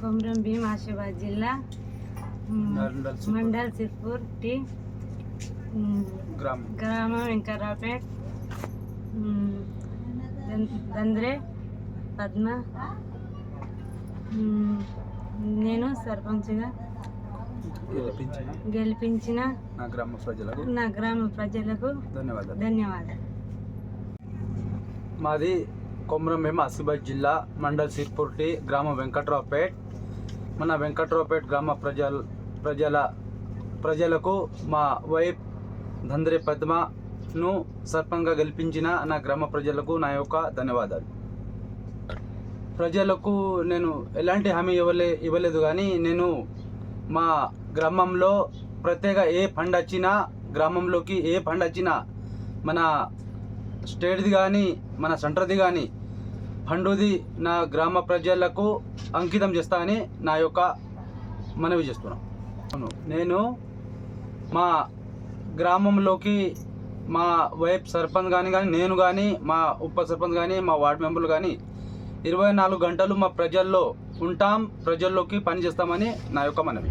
కొమరం భీం ఆసిఫాబాద్ జిల్లా మండల్ సిర్పూర్. టి గ్రామం. వెంకర్రావుపేట్ దంద్రే పద్మ నేను సర్పంచ్గా గెలిపించిన గెలిపించిన నా గ్రామ ప్రజలకు నా గ్రామ ప్రజలకు ధన్యవాదాలు. ధన్యవాదాలు. మాది కొమరం మేము ఆసిఫాబాద్ జిల్లా మండల్ సిర్పూర్టి గ్రామం వెంకట్రావుపేట్. మన వెంకట్రావుపేట్ గ్రామ ప్రజల ప్రజల ప్రజలకు మా వైఫ్ ధంద్రే పద్మను సర్పంగా గెలిపించిన నా గ్రామ ప్రజలకు నా యొక్క ధన్యవాదాలు. ప్రజలకు నేను ఎలాంటి హామీ ఇవ్వలే ఇవ్వలేదు కానీ నేను మా గ్రామంలో ప్రత్యేక ఏ ఫండ్ వచ్చినా గ్రామంలోకి ఏ ఫండ్ వచ్చినా మన స్టేట్ది కానీ మన సెంటర్ది కానీ ఫండుది నా గ్రామ ప్రజలకు అంకితం చేస్తా అని నా యొక్క మనవి చేస్తున్నాను నేను మా గ్రామంలోకి మా వైఫ్ సర్పంచ్ కానీ కానీ నేను కానీ మా ఉప సర్పంచ్ కానీ మా వార్డు మెంబర్లు కానీ ఇరవై నాలుగు గంటలు మా ప్రజల్లో ఉంటాం ప్రజల్లోకి పని చేస్తామని నా యొక్క మనవి.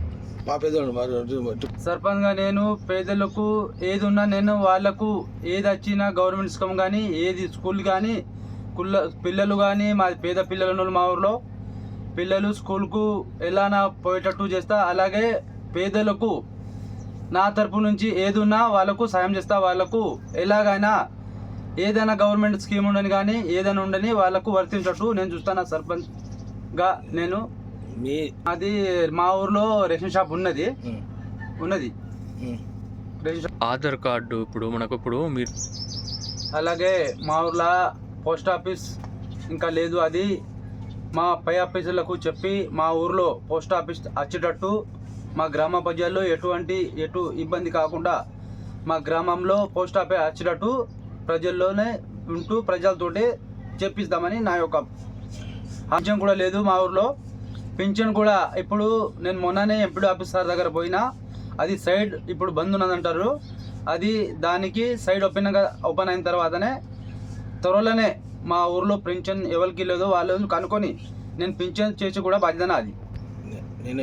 సర్పంచ్గా నేను పేదలకు ఏది ఉన్నా నేను వాళ్ళకు ఏది వచ్చినా గవర్నమెంట్ స్కీమ్ కానీ ఏది స్కూల్ కానీ కుల్ల పిల్లలు కానీ మా పేద పిల్లలు ఉన్నారు మా ఊర్లో పిల్లలు స్కూల్కు ఎలానా పోయేటట్టు చేస్తా అలాగే పేదలకు నా తరపు నుంచి ఏది ఉన్నా వాళ్ళకు సాయం చేస్తా వాళ్ళకు ఎలాగైనా ఏదైనా గవర్నమెంట్ స్కీమ్ ఉండని కానీ ఏదైనా ఉండని వాళ్ళకు వర్తించట్టు నేను చూస్తాను సర్పంచ్గా నేను. మీ అది మా ఊర్లో రేషన్ షాప్ ఉన్నది. ఉన్నది. ఉమ్. రేషన్ షాప్ ఆధార్ కార్డు ఇప్పుడు మనకు ఇప్పుడు మీరు అలాగే మా ఊర్లో పోస్ట్ ఆఫీస్ ఇంకా లేదు అది. మా పై ఆఫీసులకు చెప్పి మా ఊర్లో పోస్ట్ ఆఫీస్ వచ్చేటట్టు మా గ్రామ ప్రజల్లో ఎటువంటి ఎటు ఇబ్బంది కాకుండా మా గ్రామంలో పోస్ట్ ఆఫీస్ వచ్చేటట్టు ప్రజల్లోనే ఉంటూ ప్రజలతోటి చెప్పిస్తామని నా యొక్క అంశం కూడా లేదు మా ఊర్లో. పింఛన్ కూడా ఇప్పుడు నేను మొన్ననే ఎంపీడీ ఆఫీసర్ దగ్గర పోయినా అది సైడ్ ఇప్పుడు బంద్ ఉన్నదంటారు. అది దానికి సైడ్ ఓపెన్ ఓపెన్ అయిన తర్వాతనే త్వరలోనే మా ఊర్లో పింఛన్ ఎవరికి లేదో వాళ్ళు కనుక్కొని నేను పింఛన్ చేసి కూడా బాధ్యత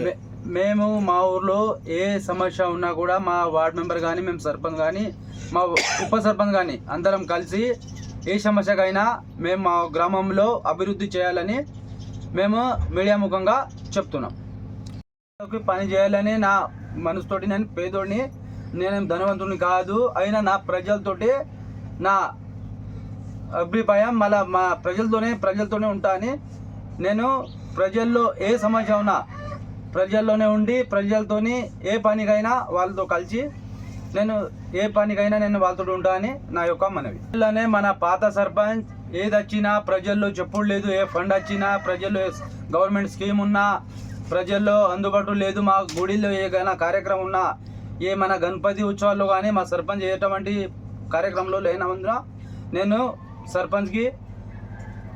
మే- మేము మా ఊర్లో ఏ సమస్య ఉన్నా కూడా మా వార్డ్ మెంబర్ కానీ మేము సర్పంచ్ కానీ మా ఉప సర్పంచ్ కానీ అందరం కలిసి ఏ సమస్యకైనా మేము మా గ్రామంలో అభివృద్ధి చేయాలని మేము మీడియా ముఖంగా చెప్తున్నాం. పని చేయాలని నా మనసుతోటి నేను పేదోడిని నేను ధనవంతుడిని కాదు అయినా నా ప్రజలతోటి నా అభిప్రాయం మళ్ళీ మా ప్రజలతోనే ప్రజలతోనే ఉంటా అని నేను ప్రజల్లో ఏ సమస్య ఉన్నా ప్రజల్లోనే ఉండి ప్రజలతోని ఏ పనికైనా వాళ్ళతో కలిసి నేను ఏ పనికైనా నేను వాళ్ళతో ఉంటా అని నా యొక్క మనవి. ఇలానే మన పాత సర్పంచ్ ఏది వచ్చినా ప్రజల్లో చెప్పుడు లేదు ఏ ఫండ్ వచ్చినా ప్రజల్లో గవర్నమెంట్ స్కీమ్ ఉన్నా ప్రజల్లో అందుబాటులో లేదు మా గుడిలో ఏదైనా కార్యక్రమం ఉన్నా ఏ మన గణపతి ఉత్సవాల్లో కానీ మా సర్పంచ్ ఎటువంటి కార్యక్రమంలో లేనందున నేను సర్పంచ్కి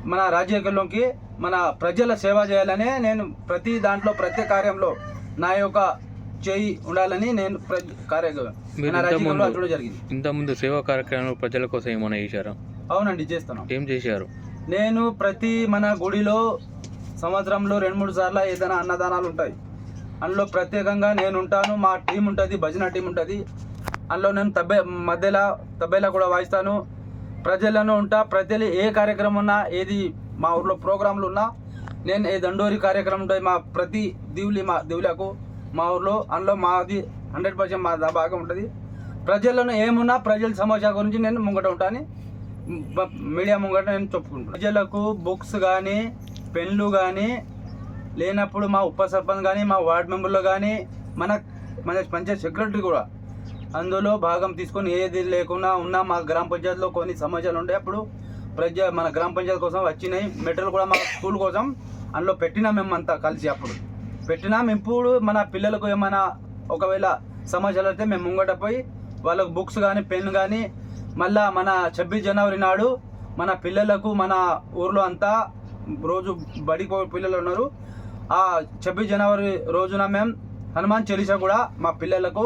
మన రాజ్యాంగంలోకి మన ప్రజల సేవ చేయాలనే నేను ప్రతి దాంట్లో ప్రతి కార్యంలో నా యొక్క చేయి ఉండాలని నేను ప్ర- కార్య మీరు నా రాజ్యాంగంలో ఇంతకుముందు- అచ్చడం జరిగింది. ఇంతకుముందు సేవా కార్యక్రమాలు ప్రజల కోసం ఏమైనా చేశారా? అవునండి చేస్తున్నాం. ఏం చేశారు? నేను ప్రతి మన గుడిలో సంవత్సరంలో రెండు మూడు సార్లు ఏదైనా అన్నదానాలు ఉంటాయి. అందులో ప్రత్యేకంగా నేను ఉంటాను మా టీం ఉంటుంది భజన టీం ఉంటుంది. అందులో నేను తబ్బే మధ్యలో తబ్బేలా కూడా వాయిస్తాను. ప్రజలను ఉంటా ప్రజలు ఏ కార్యక్రమం ఉన్నా ఏది మా ఊర్లో ప్రోగ్రాంలు ఉన్నా నేను ఏ దండోరి కార్యక్రమం ఉంటుంది మా ప్రతి దీవులి మా దీవులకు మా ఊర్లో అందులో మాది హండ్రెడ్ పర్సెంట్ మా దా- భాగం ఉంటుంది. ప్రజలను ఏమున్నా ప్రజల సమస్య గురించి నేను ముంగట ఉంటాను మీడియా ముంగట నేను చెప్పుకుంటాను ప్రజలకు బుక్స్ కానీ పెన్లు కానీ లేనప్పుడు మా ఉప సర్పంచ్ కానీ మా వార్డ్ మెంబర్లు కానీ మన మన పంచాయత్ సెక్రటరీ కూడా అందులో భాగం తీసుకొని ఏది లేకుండా ఉన్న మా గ్రామ పంచాయతీలో కొన్ని సమస్యలు ఉండే. అప్పుడు ప్రజ మన గ్రామ పంచాయతీ కోసం వచ్చినాయి. మెటీరియల్ కూడా మా స్కూల్ కోసం అందులో పెట్టినా మేము అంతా కలిసి అప్పుడు. పెట్టినాం. ఇప్పుడు మన పిల్లలకు ఏమైనా ఒకవేళ సమస్యలు అయితే మేము ముంగట పోయి వాళ్ళకు బుక్స్ కానీ పెన్ కానీ మళ్ళా మన ఛబ్బీస్ జనవరి నాడు మన పిల్లలకు మన ఊర్లో అంతా రోజు బడికి పిల్లలు ఉన్నారు. ఆ ఛబ్బీస్ జనవరి రోజున మేము హనుమాన్ చాలీసా కూడా మా పిల్లలకు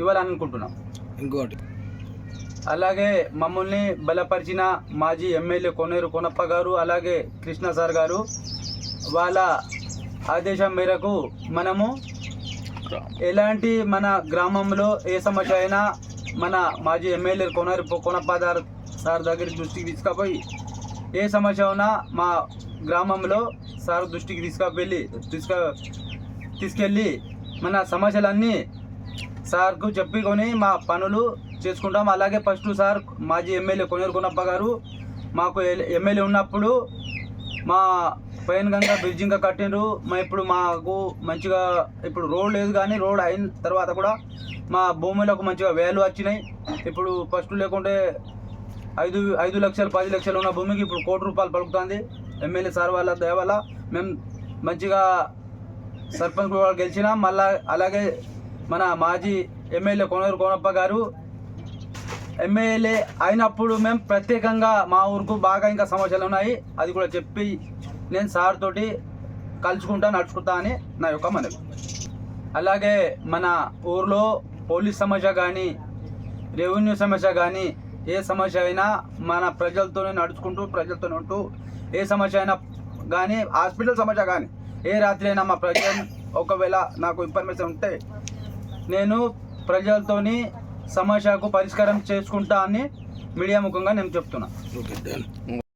ఇవ్వాలనుకుంటున్నాం. ఇంకోటి. అలాగే మమ్మల్ని బలపరిచిన మాజీ ఎమ్మెల్యే కొనేరు కొనప్ప గారు అలాగే కృష్ణ సార్ గారు వాళ్ళ ఆదేశం మేరకు మనము ఎలాంటి మన గ్రామంలో ఏ సమస్య అయినా మన మాజీ ఎమ్మెల్యే కొనరి కొనపాదార్ సార్ దగ్గర దృష్టికి తీసుకుపోయి ఏ సమస్య ఉన్నా మా గ్రామంలో సార్ దృష్టికి తీసుకువెళ్ళి తీసుక తీసుకెళ్ళి మన సమస్యలన్నీ సార్కు చెప్పుకొని మా పనులు చేసుకుంటాం. అలాగే ఫస్ట్ సార్ మాజీ ఎమ్మెల్యే కొనేరు కొనప్ప గారు మాకు ఎమ్మెల్యే ఉన్నప్పుడు మా పైన గంగా బ్రిడ్జ్ ఇంకా కట్టిండ్రు. మా ఇప్పుడు మాకు మంచిగా ఇప్పుడు రోడ్ లేదు కానీ రోడ్ అయిన తర్వాత కూడా మా భూములకు మంచిగా వేలు వచ్చినాయి. ఇప్పుడు ఫస్ట్ లేకుంటే ఐదు ఐదు లక్షలు పది లక్షలు ఉన్న భూమికి ఇప్పుడు కోటి రూపాయలు పలుకుతుంది. ఎమ్మెల్యే సార్ వాళ్ళ దయ వల్ల మేము మంచిగా సర్పంచ్ కూడా గెలిచినా. మళ్ళా అలాగే మన మాజీ ఎమ్మెల్యే కొనూరు కోనప్ప గారు. ఎమ్మెల్యే అయినప్పుడు మేము ప్రత్యేకంగా మా ఊరుకు బాగా ఇంకా సమస్యలు ఉన్నాయి. అది కూడా చెప్పి నేను సార్ తోటి కలుసుకుంటా నడుచుకుంటా అని నా యొక్క మనవి. అలాగే మన ఊర్లో పోలీస్ సమస్య కానీ రెవెన్యూ సమస్య కానీ ఏ సమస్య అయినా మన ప్రజలతోనే నడుచుకుంటూ ప్రజలతోనే ఉంటూ ఏ సమస్య అయినా కానీ హాస్పిటల్ సమస్య కానీ ఏ రాత్రి అయినా మా ప్రజలు ఒకవేళ నాకు ఇన్ఫర్మేషన్ ఉంటే నేను ప్రజలతోని సమస్యకు పరిష్కారం చేసుకుంటా అని మీడియా ముఖంగా నేను చెప్తున్నా.